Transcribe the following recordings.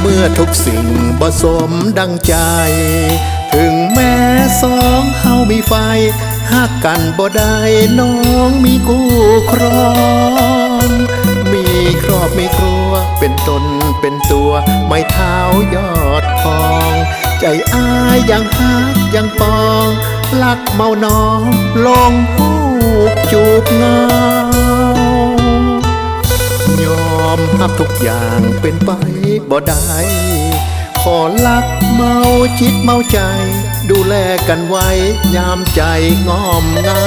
เมื่อทุกสิ่งบ่สมดังใจ ถึงแม้สองเฮามีไฟหักกันบ่ได้น้องมีกู้ครอง มีครอบมีครัว เป็นตนเป็นตัวไม่เท้ายอดทอง ใจอ้ายยังฮักยังปอง ลักเมาน้องลงหูจูบเง อมรับทุกอย่างเป็นไปบ่ได้ ขอลักเมาจิตเมาใจ ดูแลกันไว้ ยามใจงอมเงา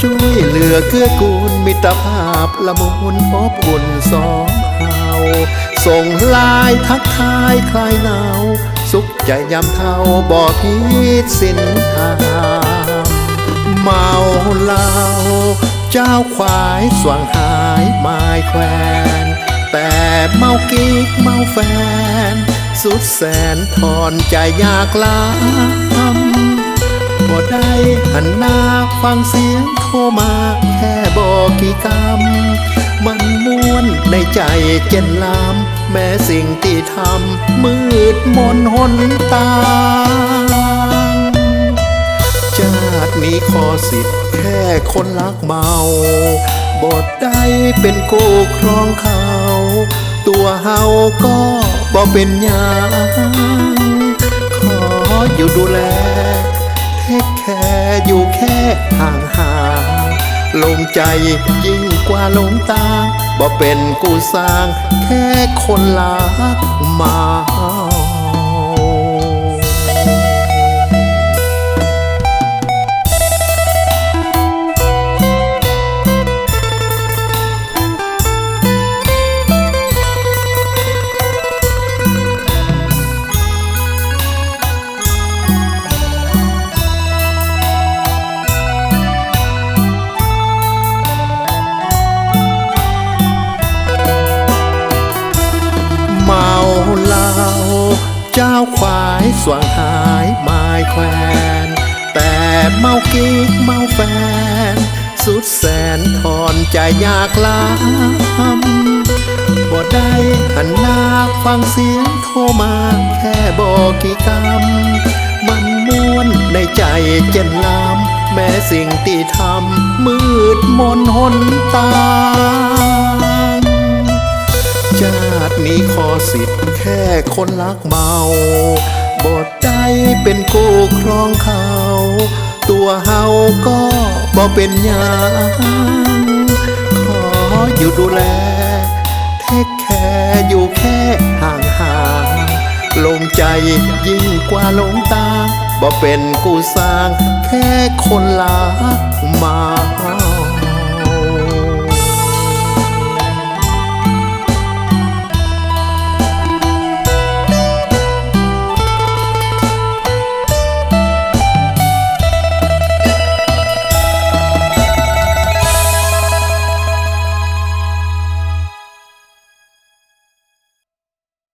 ช่วยเหลือเกื้อกูลมิตรภาพละมุนอบอุ่นสองเฮาส่งลายทักทายคลายหนาว สุขใจยามเท่าบ่พิษสินทามเมาเหล้า เจ้าควายสว่างหายไม้แควนแต่เมากิ๊กเมาแฟน สุดแสนทอนใจยากลาบ่ได้หันหน้าฟังเสียงโทรมาแค่บอกกี่คำมันม้วนในใจเจนลาม แม้สิ่งที่ทำมืดมนหนตาาตินี้อสิทธิ์แค่คนรักเมาบทได้เป็นกู้ครองเขา ตัวเฮาก็บ่เป็นยังขออยู่ดูแลเทคแค่อยู่แค่ห่างห่างลงใจยิ่งกว่าลงตาบ่เป็นกูสร้างแค่คนรัก เจ้าควายสว่างหายไม้แควนแต่เมากิ๊กเมาแฟน สุดแสนทอนใจยากลามบ่ได้หันหน้าฟังเสียงโทรมาแค่บอกกี่คำมันม้วนในใจเจนลามแม้สิ่งที่ทำมืดมนหนตา ชาตินี้ขอสิทธิ์แค่คนรักเมาบทได้เป็นกู้ครองเขา ตัวเฮาก็บ่เป็นยังขออยู่ดูแล เทคแค่อยู่แค่ห่างห่างๆลงใจยิ่งกว่าลงตาบ่เป็นกูสร้างแค่คนรักเมา